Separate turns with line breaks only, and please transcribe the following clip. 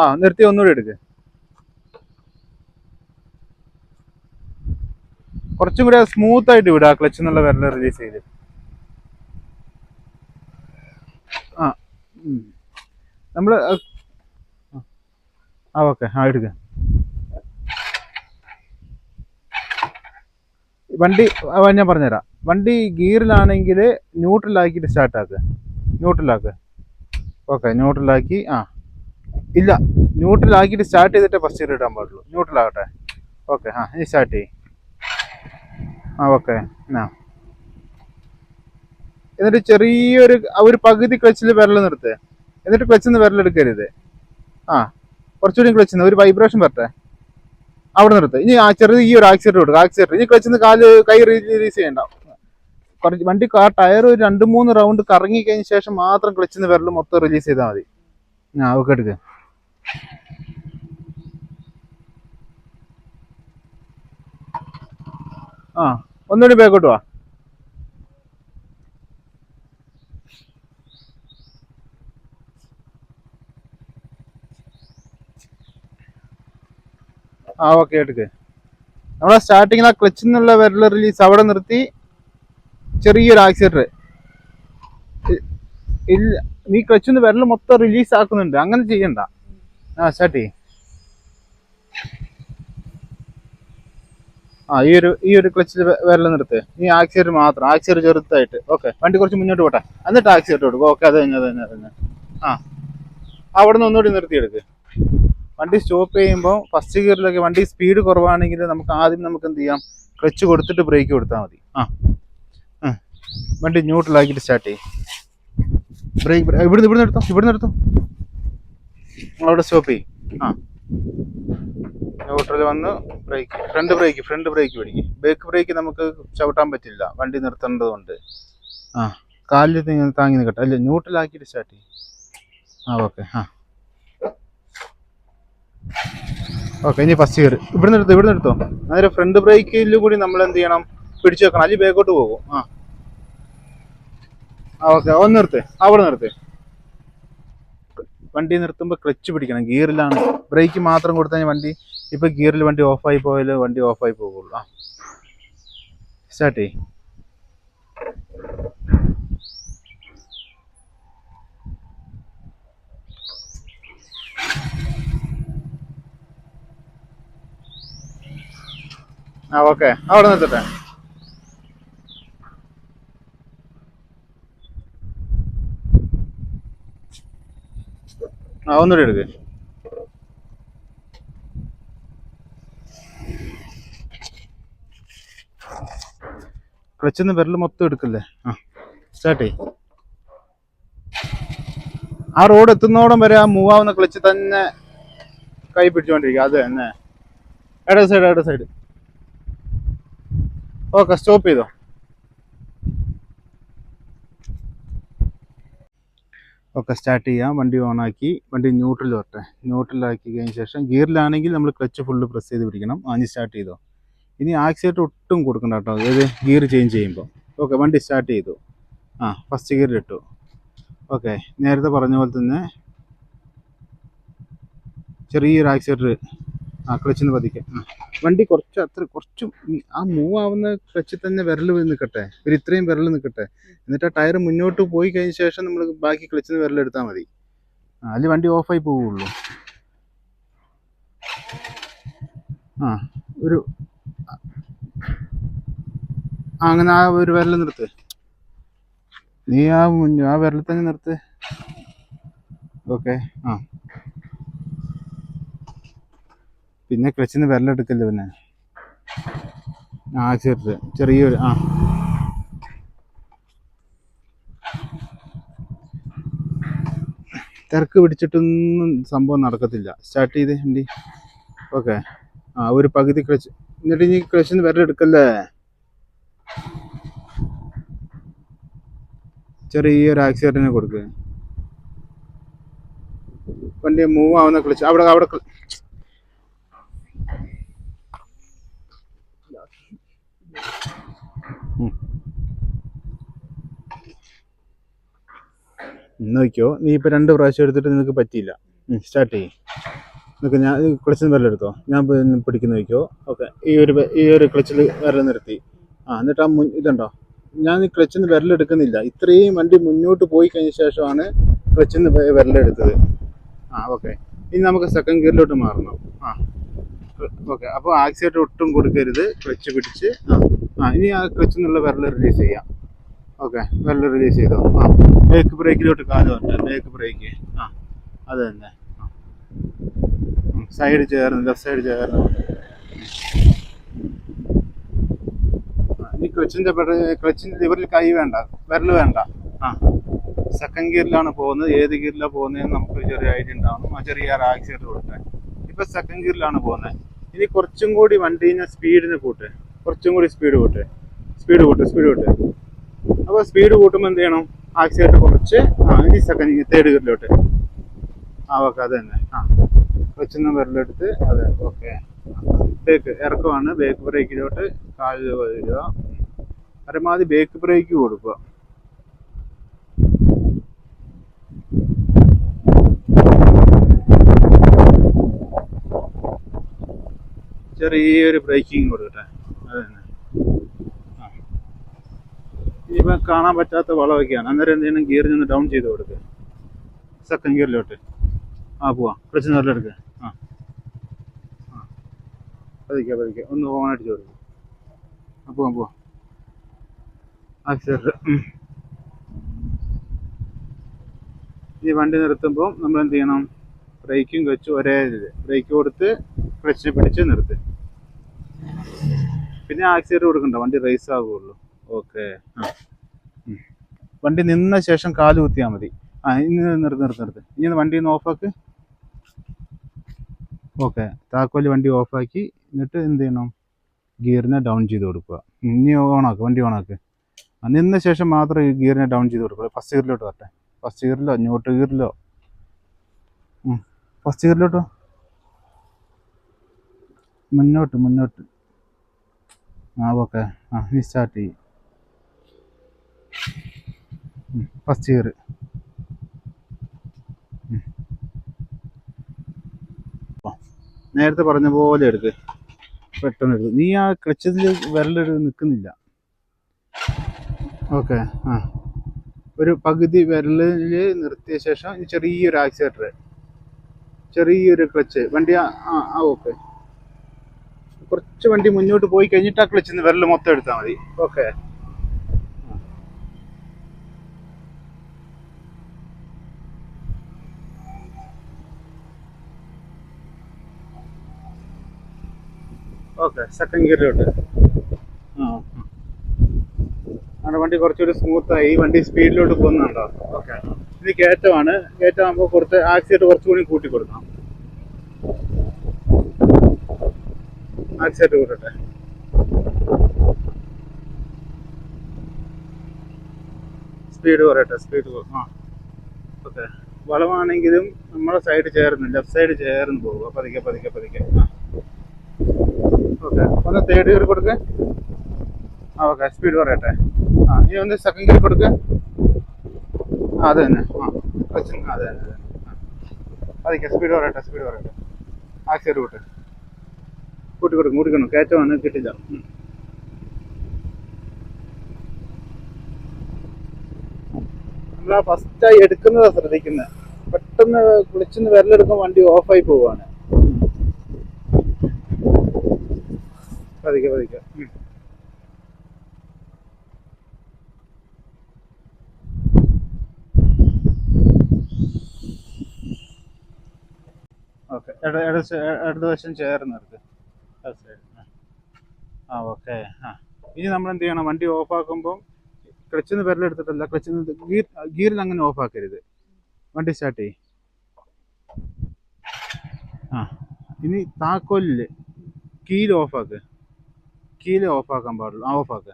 ആ നിർത്തി ഒന്നുകൂടി എടുക്ക്. കുറച്ചും കൂടി സ്മൂത്ത് ആയിട്ട് വിടുക ക്ലച്ച് എന്നുള്ള വിരൽ റിലീസ് ചെയ്ത്. ആ നമ്മൾ ആ ഓക്കെ ആ എടുക്ക. വണ്ടി ഞാൻ പറഞ്ഞുതരാം. വണ്ടി ഗിയറിലാണെങ്കിൽ ന്യൂട്രലാക്കിയിട്ട് സ്റ്റാർട്ടാക്കുക ന്യൂട്രലാക്കുക ഓക്കെ ന്യൂട്രലാക്കി ആ. ഇല്ല ന്യൂട്രലാക്കിയിട്ട് സ്റ്റാർട്ട് ചെയ്തിട്ട് ഫസ്റ്റ് ഗിയർ ഇടാൻ പാടുള്ളൂ. ന്യൂട്രലാകട്ടെ ഓക്കെ ആ ഇനി സ്റ്റാർട്ട് ചെയ്യും. ആ ഓക്കെ എന്നാ എന്നിട്ട് ചെറിയൊരു ഒരു പകുതി ക്ലച്ചിൽ വിരൽ നിർത്ത്. എന്നിട്ട് ക്ലച്ചിൽ നിന്ന് വിരലെടുക്കരുത് ആ കുറച്ചുകൂടി ക്ലച്ചിൽ നിന്ന് ഒരു വൈബ്രേഷൻ വരട്ടെ. അവിടെ നിർത്ത്. ഇനി ആ ചെറിയ ഈ ഒരു ആക്സിഡന്റ് കൊടുക്കുക ആക്സിഡന്റ് ഇനി ക്ലച്ചിൽ നിന്ന് കാൽ കൈ റിലീസ് ചെയ്യണ്ട. കുറച്ച് വണ്ടി ആ ടയർ ഒരു രണ്ട് മൂന്ന് റൗണ്ട് കറങ്ങി കഴിഞ്ഞ ശേഷം മാത്രം ക്ലച്ചിൽ നിന്ന് വിരൽ മൊത്തം റിലീസ് ചെയ്താൽ മതി. ആ ഓക്കെ എടുക്കുക ആ ഒന്നുകൂടി ബാക്കോട്ട് വാ. ആ ഓക്കെ എടുക്ക്. നമ്മളെ സ്റ്റാർട്ടിങ്ങിൽ ആ ക്ലച്ചിൽ നിന്നുള്ള വിരൽ റിലീസ് അവിടെ നിർത്തി ചെറിയൊരു ആക്സിഡന്റ് ഇല്ല നീ ക്ലച്ചിൽ വിരൽ മൊത്തം റിലീസ് ആക്കുന്നുണ്ട്. അങ്ങനെ ചെയ്യണ്ട. ആ സ്റ്റാർട്ട് ആ ഈ ഒരു ഈ ഒരു ക്ലച്ചിൽ വിരൽ നിർത്ത്. നീ ആക്സിഡന്റ് മാത്രം. ആക്സിഡന്റ് ചെറുതായിട്ട്. ഓക്കെ വണ്ടി കുറച്ച് മുന്നോട്ട് പോട്ടെ. എന്നിട്ട് ആക്സിഡന്റ് കൊടുക്കും. ഓക്കെ അത് തന്നെ അത് തന്നെ അത് തന്നെ ആ. അവിടെ നിന്ന് ഒന്നുകൂടി നിർത്തിയെടുക്ക്. വണ്ടി സ്റ്റോപ്പ് ചെയ്യുമ്പോൾ ഫസ്റ്റ് ഗിയറിലൊക്കെ വണ്ടി സ്പീഡ് കുറവാണെങ്കിൽ നമുക്ക് ആദ്യം നമുക്ക് എന്ത് ചെയ്യാം? ക്ലച്ച് കൊടുത്തിട്ട് ബ്രേക്ക് കൊടുത്താൽ മതി. ആ. വണ്ടി ന്യൂട്രലാക്കിയിട്ട് സ്റ്റാർട്ട് ചെയ്യും. ബ്രേക്ക് ഇവിടുന്ന് ഇവിടുന്ന് എടുത്തോ ഇവിടുന്ന് എടുത്തോ. അവിടെ സ്റ്റോപ്പ് ചെയ്യും. ആ. ന്യൂട്രൽ വന്ന് brake front brake front brake പിടിക്കും. ബാക്ക് ബ്രേക്ക് നമുക്ക് ചവിട്ടാൻ പറ്റില്ല. വണ്ടി നിർത്തേണ്ടതുകൊണ്ട് ആ. കാലിൽ താങ്ങി നിൽക്കട്ടെ അല്ല ന്യൂട്രലാക്കിയിട്ട് സ്റ്റാർട്ട് ചെയ്യും. ആ ഓക്കെ ആ. ഓക്കെ ഇനി ഫസ്റ്റ് ഗിയർ ഇവിടുന്ന് എടുത്തോ ഇവിടുന്ന് എടുത്തോ. അന്നേരം ഫ്രണ്ട് ബ്രേക്കിൽ കൂടി നമ്മൾ എന്ത് ചെയ്യണം? പിടിച്ചു വെക്കണം. അല്ലെങ്കിൽ ബേക്കോട്ട് പോകും. ആ. ഓക്കെ ഒന്ന് നിർത്ത്. അവിടെ നിർത്ത്. വണ്ടി നിർത്തുമ്പോൾ ക്ലച്ച് പിടിക്കണം. ഗിയറിലാണ്. ബ്രേക്ക് മാത്രം കൊടുത്താൽ വണ്ടി ഇപ്പൊ ഗിയറിൽ വണ്ടി ഓഫായി പോയാൽ വണ്ടി ഓഫായി പോകുള്ളൂ. ആ. സ്റ്റാർട്ട് ചെയ് ആ ഓക്കെ അവിടെ നിർത്തട്ടെ. ആ ഒന്നുകൂടി എടുക്ക്. ക്ലച്ചിന്ന് വിരൽ മൊത്തം എടുക്കല്ലേ? ആ സ്റ്റാർട്ട് ചെയ് ആ റോഡ് എത്തുന്നോടം വരെ ആ മൂവാവുന്ന ക്ലച്ച് തന്നെ കൈ പിടിച്ചുകൊണ്ടിരിക്കുക അത് തന്നെ. ഇട സൈഡ് ഇട സൈഡ് ഓക്കെ സ്റ്റോപ്പ് ചെയ്തോ? ഒക്കെ സ്റ്റാർട്ട് ചെയ്യാം. വണ്ടി ഓണാക്കി വണ്ടി ന്യൂട്രൽ വരട്ടെ. ന്യൂട്രലാക്കി കഴിഞ്ഞ ശേഷം ഗിയറിലാണെങ്കിൽ നമ്മൾ ക്ലച്ച് ഫുള്ള് പ്രസ് ചെയ്ത് പിടിക്കണം. ആഞ്ഞ് സ്റ്റാർട്ട് ചെയ്തോ. ഇനി ആക്സിലേറ്റർ ഒട്ടും കൊടുക്കണ്ട കേട്ടോ. അതായത് ഗിയർ ചേഞ്ച് ചെയ്യുമ്പോൾ ഓക്കെ വണ്ടി സ്റ്റാർട്ട് ചെയ്തു. ആ ഫസ്റ്റ് ഗിയറിലിട്ടു ഓക്കെ നേരത്തെ പറഞ്ഞ പോലെ തന്നെ ചെറിയൊരു ആക്സിലേറ്റർ ആ ക്ലച്ചിന് പതിക്കെ. വണ്ടി കുറച്ച് അത്ര കുറച്ചും ആ മൂവ് ആവുന്ന ക്ലച്ചിൽ തന്നെ വിരൽ നിൽക്കട്ടെ. ഒരു ഇത്രയും വിരൽ നിൽക്കട്ടെ. എന്നിട്ട് ആ ടയർ മുന്നോട്ട് പോയി കഴിഞ്ഞ ശേഷം നമ്മൾ ബാക്കി ക്ലച്ചിൽ നിന്ന് വിരൽ എടുത്താൽ മതി. അതിൽ വണ്ടി ഓഫായി പോവുള്ളൂ. ആ ഒരു അങ്ങനെ ആ ഒരു വിരൽ നിർത്ത്. നീ ആ ആ വിരൽ തന്നെ നിർത്ത്. ഓക്കെ ആ. പിന്നെ ക്ലച്ചിന് വിരലെടുക്കല്ലേ പിന്നെ? ആ ചെറുത്. ചെറിയൊരു ആ. തിരക്ക് പിടിച്ചിട്ടൊന്നും സംഭവം നടക്കത്തില്ല. സ്റ്റാർട്ട് ചെയ്ത് വണ്ടി. ഓക്കെ. ആ ഒരു പകുതി ക്ലച്ച്. എന്നിട്ട് ഇനി ക്ലച്ചിൽ വിരലെടുക്കല്ലേ? ചെറിയൊരു ആക്സിഡന്റിന് കൊടുക്കുക വണ്ടി മൂവ് ആവുന്ന ക്ലച്ച്. അവിടെ അവിടെ നോക്കിയോ നീ ഇപ്പൊ രണ്ട് പ്രാവശ്യം എടുത്തിട്ട് നിനക്ക് പറ്റിയില്ല. സ്റ്റാർട്ട് ചെയ്യും. നിനക്ക് ഞാൻ ക്ലച്ചിൽ നിന്ന് വിരലെടുത്തോ ഞാൻ പിടിക്കുന്നു വയ്ക്കോ? ഓക്കെ. ഈ ഒരു ഈ ഒരു ക്ലച്ചിൽ വിരൽ നിർത്തി. ആ എന്നിട്ട് ആ മുൻ ഇതുണ്ടോ? ഞാൻ ഈ ക്ലച്ചിൽ നിന്ന് വിരലെടുക്കുന്നില്ല ഇത്രയും വണ്ടി മുന്നോട്ട് പോയി കഴിഞ്ഞ ശേഷമാണ് ക്ലച്ചിൽ നിന്ന് വിരലെടുത്തത് ആ ഓക്കെ. ഇനി നമുക്ക് സെക്കൻഡ് ഗിയറിലോട്ട് മാറണം ആ ഓക്കെ. അപ്പോൾ ആക്സിഡന്റ് ഒട്ടും കൊടുക്കരുത്. ക്ലച്ച് പിടിച്ച്. ആ ഇനി ആ ക്ലച്ചിൽ നിന്നുള്ള വിരൽ റിലീസ് ചെയ്യാം. ഓക്കെ. വെള്ളം റിലീസ് ചെയ്തോ. ആ. ബേക്ക് ബ്രേക്കിലോട്ട് കാൽ ഉണ്ട്. ബേക്ക് ബ്രേക്ക് ആ. അത് തന്നെ. സൈഡ് ചേർന്ന് ലെഫ്റ്റ് സൈഡ് ചേർന്ന്. ഈ ക്ലച്ചിന്റെ ക്ലച്ചിന്റെ ലിവറിൽ കൈ വേണ്ട. വിരൽ വേണ്ട. ആ. സെക്കൻഡ് ഗിയറിലാണ് പോകുന്നത്. ഏത് ഗിയറിലാണ് പോകുന്നതെന്ന് നമുക്ക് ചെറിയ ഐഡിയ ഉണ്ടാവണം. ആ ചെറിയ ആക്സിഡന്റ് കൊടുക്കാൻ ഇപ്പം സെക്കൻഡ് ഗിയറിലാണ് പോകുന്നത്. ഇനി കുറച്ചും കൂടി വണ്ടീനെ സ്പീഡിന് കൂട്ടേ. കുറച്ചും കൂടി സ്പീഡ് കൂട്ടേ. സ്പീഡ് കൂട്ടേ സ്പീഡ് കൂട്ട്. അപ്പോൾ സ്പീഡ് കൂട്ടുമ്പോൾ എന്ത് ചെയ്യണം? ആക്സിഡന്റ് കുറച്ച് ആ ഇനി സെക്കൻഡ് തേർഡ് ഗിയറിലോട്ട് ആ ഓക്കെ അത് തന്നെ. ആ. കൊച്ചു വിരലെടുത്ത് അതെ ഓക്കെ ബേക്ക് ഇറക്കമാണ് ബേക്ക് ബ്രേക്കിലോട്ട് കാൽ വരിക. പരമാവധി ബേക്ക് ബ്രേക്ക് കൊടുക്കുക. ചെറിയൊരു ബ്രേക്കിങ് കൊടുക്കട്ടെ അത് തന്നെ ആ ഇനിയിപ്പോൾ കാണാൻ പറ്റാത്ത വളമൊക്കെയാണ് അന്നേരം എന്ത് ചെയ്യണം? ഗിയറിൽ ഡൗൺ ചെയ്ത് കൊടുക്കുക സെക്കൻഡ് ഗിയറിലോട്ട് ആ പോവാം. ക്ലച്ച് നല്ല എടുക്കുക ആ. ആ. പതിക്കുക പതിക്കുക ഒന്ന് ഓൺ അടിച്ച് കൊടുക്കുക ആ പോവാം പോവാം. ആക്സിലേറ്റർ ഈ വണ്ടി നിർത്തുമ്പോൾ നമ്മൾ എന്ത് ചെയ്യണം? ബ്രേക്കും ക്ലച്ചും ഒരേ ഇത്. ബ്രേക്ക് കൊടുത്ത് ക്ലച്ചിനെ പിടിച്ച് നിർത്ത്. പിന്നെ ആക്സിലേറ്റർ കൊടുക്കണ്ട. വണ്ടി റേസ് ആവുകയുള്ളൂ. ഓക്കെ. വണ്ടി നിന്ന ശേഷം കാൽ കുത്തിയാൽ മതി. ആ ഇനി നിർത്ത് നിർത്ത് നിർത്ത്. ഇനി വണ്ടി ഒന്ന് ഓഫാക്ക്. ഓക്കെ. താക്കോൽ വണ്ടി ഓഫാക്കി. എന്നിട്ട് എന്ത് ചെയ്യണം? ഗിയറിനെ ഡൗൺ ചെയ്ത് കൊടുക്കുക. ഇനി ഓണാക്ക് വണ്ടി ഓണാക്ക്. നിന്ന ശേഷം മാത്രം ഈ ഗിയറിനെ ഡൗൺ ചെയ്ത് കൊടുക്കുക. ഫസ്റ്റ് ഗിയറിലോട്ട് വരട്ടെ. ഫസ്റ്റ് ഗിയറിലോ ന്യൂട്ട് ഗിയറിലോ? ഫസ്റ്റ് ഗിയറിലോട്ടോ? മുന്നോട്ട് മുന്നോട്ട്. ആ ഓക്കെ. ആ ഇനി സ്റ്റാർട്ട് ചെയ്യും. ഫസ്റ്റ് ഇയർ നേരത്തെ പറഞ്ഞ പോലെ എടുക്ക്. പെട്ടെന്ന് എടുക്ക്. നീ ആ ക്ലച്ചിൽ വിരലെടുത്ത് നിൽക്കുന്നില്ല ഓക്കെ ആ. ഒരു പകുതി വിരലിൽ നിർത്തിയ ശേഷം ചെറിയൊരു ആക്സിലേറ്റർ ചെറിയൊരു ക്ലച്ച് വണ്ടി ആ ആ ഓക്കെ. കുറച്ച് വണ്ടി മുന്നോട്ട് പോയി കഴിഞ്ഞിട്ട് ആ ക്ലച്ചിൽ നിന്ന് വിരൽ മൊത്തം എടുത്താൽ മതി. ഓക്കെ. ഓക്കെ സെക്കൻഡ് ഗിയറിലോട്ട് ആ. വണ്ടി കുറച്ചുകൂടി സ്മൂത്തായി ഈ വണ്ടി സ്പീഡിലോട്ട് പോകുന്നുണ്ടോ? ഓക്കെ. ഇത് കയറ്റമാണ്. കയറ്റമാകുമ്പോൾ കുറച്ച് ആക്സിഡന്റ് കുറച്ചുകൂടി കൂട്ടി കൊടുക്കണം ആക്സിഡന്റ് കൂട്ടട്ടെ സ്പീഡ് കുറയട്ടെ സ്പീഡ് ആ. ഓക്കെ. വളമാണെങ്കിലും നമ്മുടെ സൈഡ് ചേർന്ന് ലെഫ്റ്റ് സൈഡ് ചേർന്ന് പോകുക പതുക്കെ പതുക്കെ പതുക്കെ. ആ. ഓക്കെ. ഒന്ന് തേർഡ് ഗിയർ കൊടുക്ക്. ആ ഓക്കെ. സ്പീഡ് പറയട്ടെ. ആ ഇനി ഒന്ന് സെക്കൻഡ് ഗിയർ കൊടുക്ക്. അത് തന്നെ. ആ അതെ അതെ അതെ ആ. സ്പീഡ് പറയട്ടെ സ്പീഡ് പറയട്ടെ. ആ ചെറു കൂട്ട്. കൂട്ടി കൊടുക്കും കൂട്ടിക്കണം കയറ്റമാണ് കിട്ടില്ല. നമ്മൾ ആ ഫസ്റ്റായി എടുക്കുന്നതാണ് ശ്രദ്ധിക്കുന്നത് പെട്ടെന്ന് കുളിച്ചെന്ന് വിരലെടുക്കുമ്പോൾ വണ്ടി ഓഫായി പോവുകയാണ് പതുക്കെ പതുക്കെ ഉം. ഓക്കെ ഇട വശം ചേർന്ന് ആ. ഓക്കെ ആ. ഇനി നമ്മൾ എന്ത് ചെയ്യണം? വണ്ടി ഓഫ് ഓഫാക്കുമ്പം ക്ലച്ചിൽ നിന്ന് വിരലെടുത്തിട്ടല്ല ക്ലച്ചിൽ നിന്ന് ഗീർ ഗീറിൽ അങ്ങനെ ഓഫ് ആക്കരുത്. വണ്ടി സ്റ്റാർട്ട് ചെയ്യും. ആ. ഇനി താക്കോലിൽ കീൽ ഓഫാക്ക് കീൽ ഓഫാക്കാൻ പാടുള്ളൂ. ആ ഓഫാക്ക്